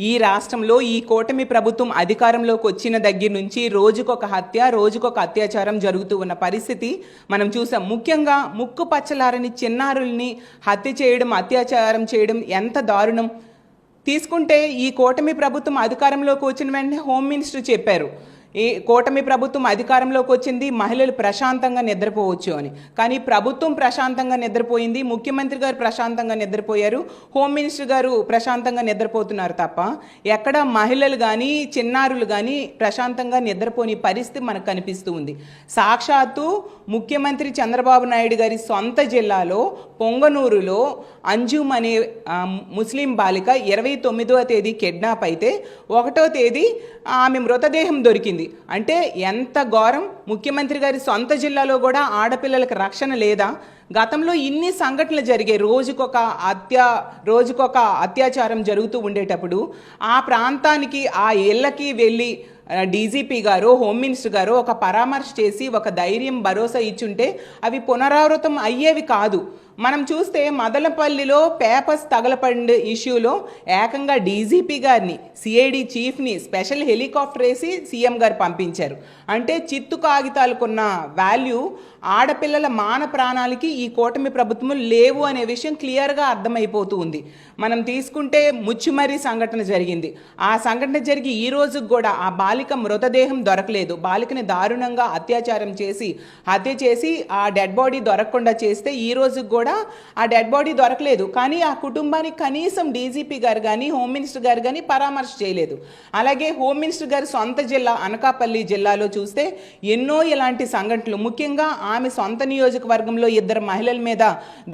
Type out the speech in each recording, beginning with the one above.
ఈ రాష్ట్రంలో ఈ కూటమి ప్రభుత్వం అధికారంలోకి వచ్చిన దగ్గర నుంచి రోజుకొక హత్య రోజుకొక అత్యాచారం జరుగుతూ ఉన్న పరిస్థితి మనం చూసాం. ముఖ్యంగా ముక్కు పచ్చలారని చిన్నారుల్ని హత్య చేయడం అత్యాచారం చేయడం ఎంత దారుణం. తీసుకుంటే ఈ కూటమి ప్రభుత్వం అధికారంలోకి వచ్చిన వెంటనే హోమ్ మినిస్టర్ చెప్పారు. ఈ కూటమి ప్రభుత్వం అధికారంలోకి వచ్చింది మహిళలు ప్రశాంతంగా నిద్రపోవచ్చు అని. కానీ ప్రభుత్వం ప్రశాంతంగా నిద్రపోయింది ముఖ్యమంత్రి గారు ప్రశాంతంగా నిద్రపోయారు హోమ్ మినిస్టర్ గారు ప్రశాంతంగా నిద్రపోతున్నారు తప్ప ఎక్కడ మహిళలు కానీ చిన్నారులు కానీ ప్రశాంతంగా నిద్రపోని పరిస్థితి మనకు కనిపిస్తూ ఉంది. సాక్షాత్తు ముఖ్యమంత్రి చంద్రబాబు నాయుడు గారి సొంత జిల్లాలో పొంగనూరులో అంజుమ్ అనే ముస్లిం బాలిక ఇరవై తొమ్మిదవ తేదీ కిడ్నాప్ అయితే ఒకటో తేదీ ఆమె మృతదేహం దొరికింది. అంటే ఎంత ఘోరం? ముఖ్యమంత్రి గారి సొంత జిల్లాలో కూడా ఆడపిల్లలకు రక్షణ లేదా? గతంలో ఇన్ని సంఘటనలు జరిగాయి రోజుకొక అత్యా రోజుకొక అత్యాచారం జరుగుతూ ఉండేటప్పుడు ఆ ప్రాంతానికి ఆ ఇళ్ళకి వెళ్ళి డీజీపీ గారు హోమ్ మినిస్టర్ గారు ఒక పరామర్శ చేసి ఒక ధైర్యం భరోసా ఇచ్చుంటే అవి పునరావృతం అయ్యేవి కాదు. మనం చూస్తే మదనపల్లిలో పేపర్స్ తగలపడిన ఇష్యూలో ఏకంగా డీజీపీ గారిని సిఐడి చీఫ్ని స్పెషల్ హెలికాప్టర్ వేసి సీఎం గారు పంపించారు. అంటే చిత్తు కాగితాలకున్న వాల్యూ ఆడపిల్లల మాన ప్రాణాలకి ఈ కూటమి ప్రభుత్వం లేవు అనే విషయం క్లియర్గా అర్థమైపోతూ ఉంది. మనం తీసుకుంటే ముచ్చుమరి సంఘటన జరిగింది. ఆ సంఘటన జరిగి ఈ రోజు కూడా ఆ బాలిక మృతదేహం దొరకలేదు. బాలికని దారుణంగా అత్యాచారం చేసి హత్య చేసి ఆ డెడ్ బాడీ దొరకకుండా చేస్తే ఈ రోజు కూడా ఆ డెడ్ బాడీ దొరకలేదు. కానీ ఆ కుటుంబానికి కనీసం డీజీపీ గారు కానీ హోమ్ మినిస్టర్ గారు కానీ పరామర్శ చేయలేదు. అలాగే హోమ్ మినిస్టర్ గారు సొంత జిల్లా అనకాపల్లి జిల్లాలో చూస్తే ఎన్నో ఇలాంటి సంఘటనలు. ముఖ్యంగా ఆమె సొంత నియోజకవర్గంలో ఇద్దరు మహిళల మీద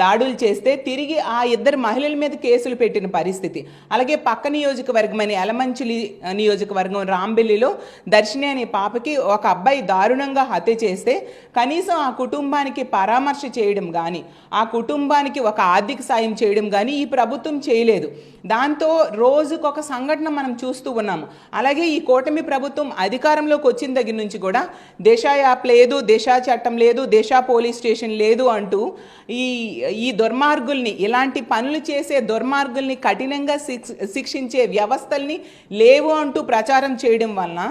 దాడులు చేస్తే తిరిగి ఆ ఇద్దరు మహిళల మీద కేసులు పెట్టిన పరిస్థితి. అలాగే పక్క నియోజకవర్గమైన ఎలమంచిలి నియోజకవర్గం రాంబెల్లిలో దర్శిని అనే పాపకి ఒక అబ్బాయి దారుణంగా హత్య చేస్తే కనీసం ఆ కుటుంబానికి పరామర్శ చేయడం కానీ ఆ కుటుంబానికి ఒక ఆర్థిక సాయం చేయడం కానీ ఈ ప్రభుత్వం చేయలేదు. దాంతో రోజుకొక సంఘటన మనం చూస్తూ ఉన్నాము. అలాగే ఈ కూటమి ప్రభుత్వం అధికారంలోకి వచ్చిన దగ్గర నుంచి కూడా దేశా యాప్ లేదు దేశా చట్టం లేదు దిశ పోలీస్ స్టేషన్ లేదు అంటూ ఈ ఈ దుర్మార్గుల్ని ఇలాంటి పనులు చేసే దుర్మార్గుల్ని కఠినంగా శిక్ష శిక్షించే వ్యవస్థల్ని లేవు అంటూ ప్రచారం చేయడం వలన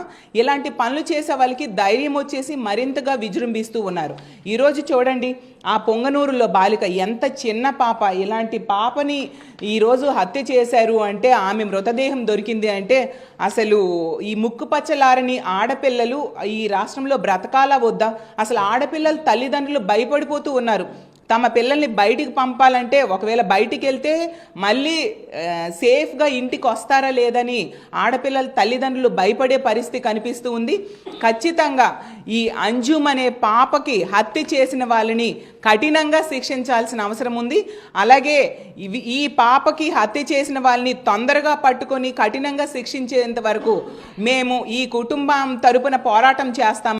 ఇలాంటి పనులు చేసే వాళ్ళకి ధైర్యం వచ్చేసి మరింతగా విజృంభిస్తూ ఉన్నారు. ఈరోజు చూడండి ఆ పొంగనూరులో బాలిక ఎంత చిన్న పాప ఇలాంటి పాపని ఈరోజు హత్య చేశారు అంటే ఆమె మృతదేహం దొరికింది అంటే అసలు ఈ ముక్కు పచ్చలారని ఆడపిల్లలు ఈ రాష్ట్రంలో బ్రతకాలా వద్దా? అసలు ఆడపిల్లల తల్లిదండ్రులు భయపడిపోతూ ఉన్నారు. తమ పిల్లల్ని బయటికి పంపాలంటే ఒకవేళ బయటికి వెళ్తే మళ్ళీ సేఫ్గా ఇంటికి వస్తారా లేదని ఆడపిల్లల తల్లిదండ్రులు భయపడే పరిస్థితి కనిపిస్తూ ఉంది. ఖచ్చితంగా ఈ అంజుమ్ అనే పాపకి హత్య చేసిన వాళ్ళని కఠినంగా శిక్షించాల్సిన అవసరం ఉంది. అలాగే ఇవి ఈ పాపకి హత్య చేసిన వాళ్ళని తొందరగా పట్టుకొని కఠినంగా శిక్షించేంత వరకు మేము ఈ కుటుంబం తరపున పోరాటం చేస్తాం.